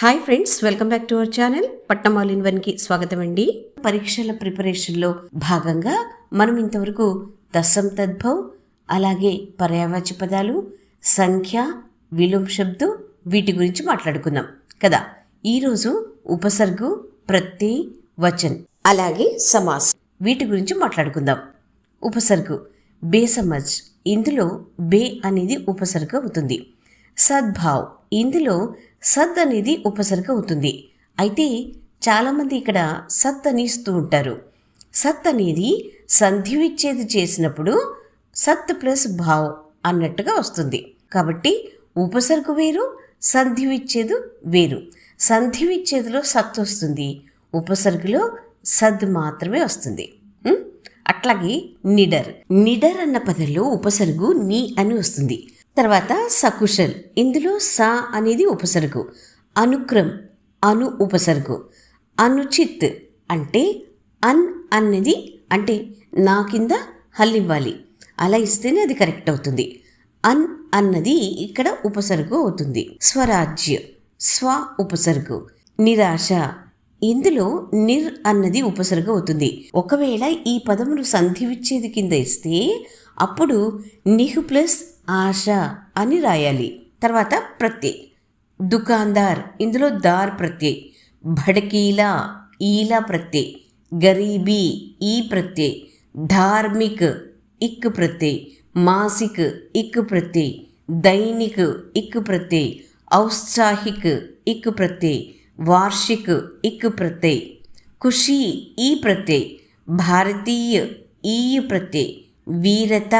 Hi friends welcome back to our channel Patnam all in వన్కి స్వాగతం అండి పరీక్షల ప్రిపరేషన్లో భాగంగా మనం ఇంతవరకు దశం తద్భవ్ అలాగే పర్యావాచ్య పదాలు సంఖ్య విలోమ శబ్దు వీటి గురించి మాట్లాడుకుందాం కదా. ఈరోజు ఉపసర్గు ప్రతి వచన్ అలాగే సమాస్ వీటి గురించి మాట్లాడుకుందాం. ఉపసర్గు బేసమజ్ ఇందులో బే అనేది ఉపసర్గ అవుతుంది సద్భావ్ ఇందులో సద్ అనేది ఉపసర్గ అవుతుంది. అయితే చాలామంది ఇక్కడ సత్ అని ఇస్తూ ఉంటారు. సత్ అనేది సంధి విచ్ఛేది చేసినప్పుడు సత్ ప్లస్ భావ్ అన్నట్టుగా వస్తుంది. కాబట్టి ఉపసర్గ వేరు సంధి విచ్ఛేదు వేరు. సంధి విచ్ఛేదులో సత్ వస్తుంది. ఉపసర్గలో సద్ మాత్రమే వస్తుంది. అట్లాగే నిడర్. నిడర్ అన్న పదంలో ఉపసర్గు నీ అని వస్తుంది. తర్వాత సకుశల్. ఇందులో సా అనేది ఉపసర్గు. అనుక్రమ్ అను ఉపసర్గు. అనుచిత్ అంటే అన్ అన్నది అంటే నా కింద హల్లివ్వాలి. అలా ఇస్తేనే అది కరెక్ట్ అవుతుంది. అన్ అన్నది ఇక్కడ ఉపసర్గు అవుతుంది. స్వరాజ్య స్వ ఉపసర్గు. నిరాశ ఇందులో నిర్ అన్నది ఉపసర్గ అవుతుంది. ఒకవేళ ఈ పదమును సంధి విచ్చేది కింద ఇస్తే అప్పుడు నిహు ప్లస్ ఆశ అని రాయాలి. తర్వాత ప్రత్యయ్ దుకాందార్ ఇందులో దార్ ప్రత్యయ్ భడకీలా ఈలా ప్రత్యయ్ గరీబీ ఈ ప్రత్యయ్ ధార్మిక్ ఇక్ ప్రత్యయ్ మాసిక్ ఇక్ ప్రత్యయ్ దైనిక్ ఇక్ ప్రత్యయ్ ఔత్సాహిక్ ఇక్ ప్రత్యయ్ వార్షిక్ ఇక్ ప్రత్యయ్ ఖుషీ ఈ ప్రత్యయ్ భారతీయ ఈ ప్రత్యయ్ వీరత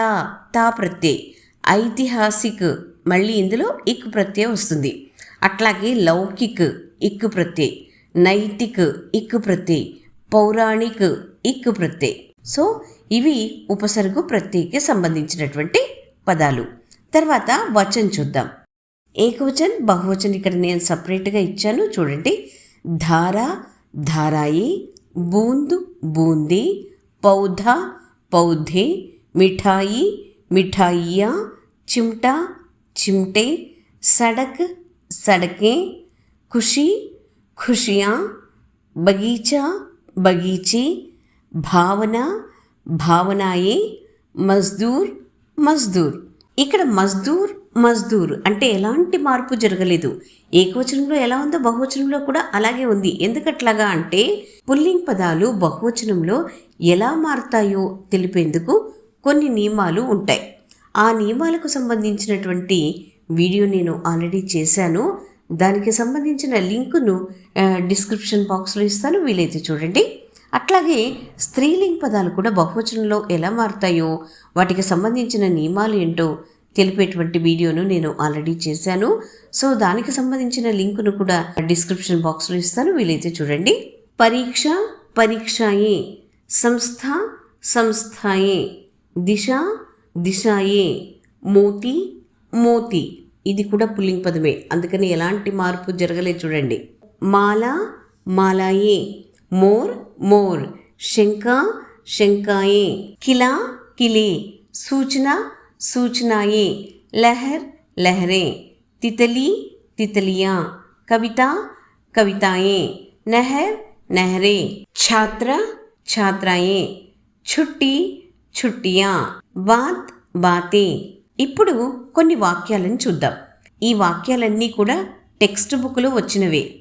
తా ప్రత్యయ్ ఐతిహాసిక్ మళ్ళీ ఇందులో ఇక్ ప్రత్యయం వస్తుంది. అట్లాగే లౌకిక్ ఇక్ ప్రత్యయ్ నైతిక్ ఇక్ ప్రత్యయ్ పౌరాణిక్ ఇక్ ప్రత్యయ్ సో ఇవి ఉపసర్గు ప్రత్యయకి సంబంధించినటువంటి పదాలు. తర్వాత వచన్ చూద్దాం. ఏకవచన్ బహువచన్ ఇక్కడ నేను సపరేట్గా ఇచ్చాను. చూడండి. ధార ధారాయి బూందు బూందీ పౌధ పౌధే మిఠాయి మిఠాయియా చిమ్టా చిమ్టే సడక్ సడకే ఖుషి ఖుషియా బగీచా బగీచే భావన భావనాయే మజ్దూర్ మజ్దూర్. ఇక్కడ మజ్దూర్ మజ్దూర్ అంటే ఎలాంటి మార్పు జరగలేదు. ఏకవచనంలో ఎలా ఉందో బహువచనంలో కూడా అలాగే ఉంది. ఎందుకట్లాగా అంటే పుల్లింగ్ పదాలు బహువచనంలో ఎలా మారుతాయో తెలిపేందుకు కొన్ని నియమాలు ఉంటాయి. ఆ నియమాలకు సంబంధించినటువంటి వీడియో నేను ఆల్రెడీ చేశాను. దానికి సంబంధించిన లింకును డిస్క్రిప్షన్ బాక్స్లో ఇస్తాను. వీలైతే చూడండి. అట్లాగే స్త్రీలింగ్ పదాలు కూడా బహువచనంలో ఎలా మారుతాయో వాటికి సంబంధించిన నియమాలు ఏంటో తెలిపేటువంటి వీడియోను నేను ఆల్రెడీ చేశాను. సో దానికి సంబంధించిన లింకును కూడా డిస్క్రిప్షన్ బాక్స్లో ఇస్తాను. వీలైతే చూడండి. పరీక్ష పరీక్షాయే సంస్థ సంస్థాయే. దిశ దిశాయే మోతి మోతి. ఇది కూడా పుల్లింగ్ పదమే. అందుకని ఎలాంటి మార్పు జరగలేదు చూడండి. మాల మాలాయే. మోర్ మోర్. శంక శంకాయే కిలా కిలే. సూచన సూచనాయే. లహర్ లహరే. తితలి తితలియా. కవిత కవితాయే. నహర్ నహరే. ఛాత్ర ఛాత్రాయే. చుట్టి చుట్టియా? బాత్ బాతే ఇప్పుడు కొన్ని వాక్యాలను చూద్దాం. ఈ వాక్యాలన్నీ కూడా టెక్స్ట్ బుక్లో వచ్చినవే.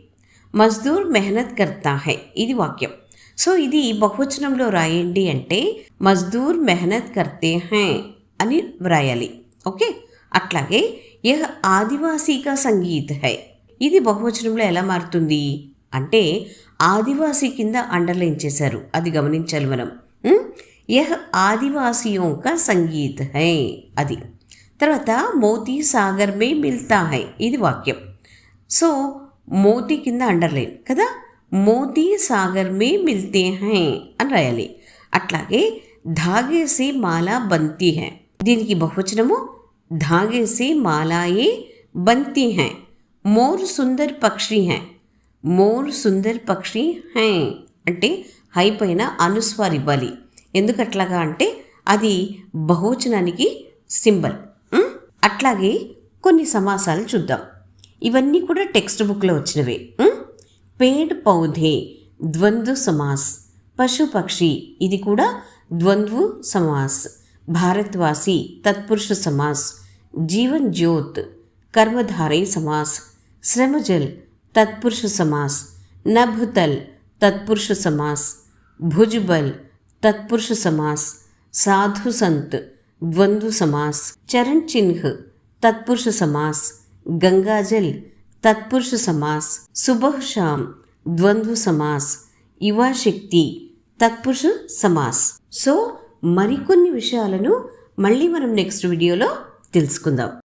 మజ్దూర్ మెహనత్ కర్తా హై. ఇది వాక్యం. సో ఇది బహువచనంలో రాయండి అంటే మజ్దూర్ మెహనత్ కర్తే హై అని వ్రాయాలి. ఓకే? అట్లాగే యహ్ ఆదివాసీగా సంగీత్ హై. ఇది బహువచనంలో ఎలా మారుతుంది? అంటే ఆదివాసీ కింద అండర్లైన్ చేశారు. అది గమనించాలి మనం. ఉమ్? యహ్ ఆదివాసియోं का సంగీత్ హై అది తర్వాత మోతీ సాగర్ మే మిల్తా హై ఇది వాక్యం సో మోతీ కింద అండర్లైన్ కదా మోతీ సాగర్ మే మిల్తే హై అని రాయాలి అట్లాగే ధాగే సే మాలా బంతి హై దీనికి బహువచనము ధాగే సే మాలాయే బంతి హై మోర్ సుందర్ పక్షి హై మోర్ సుందర్ పక్షి హై అంటే హై పైన అనుస్వార్ ఇవ్వాలి ఎందుకట్లాగా అంటే అది బహువచనానికి సింబల్. అట్లాగే కొన్ని సమాసాలు చూద్దాం. ఇవన్నీ కూడా టెక్స్ట్ బుక్లో వచ్చినవే. పేడ్ పౌధే ద్వంద్వ సమాస్ పశుపక్షి ఇది కూడా ద్వంద్వ సమాస్ భారత్వాసి తత్పురుష సమాస్ జీవన్ జ్యోత్ కర్మధారై సమాస్ శ్రమజల్ తత్పురుష సమాస్ నభుతల్ తత్పురుష సమాస్ భుజ్బల్ तत्पुरुष समास साधु संत द्वंद्व समास चरण चिन्ह तत्पुरुष समास गंगाजल तत्पुरुष समास सुबह शाम द्वंद्व समास యువ శక్తి తత్పురుష సమాస్ సో మరికొన్ని విషయాలను మళ్ళీ మనం నెక్స్ట్ వీడియోలో తెలుసుకుందాం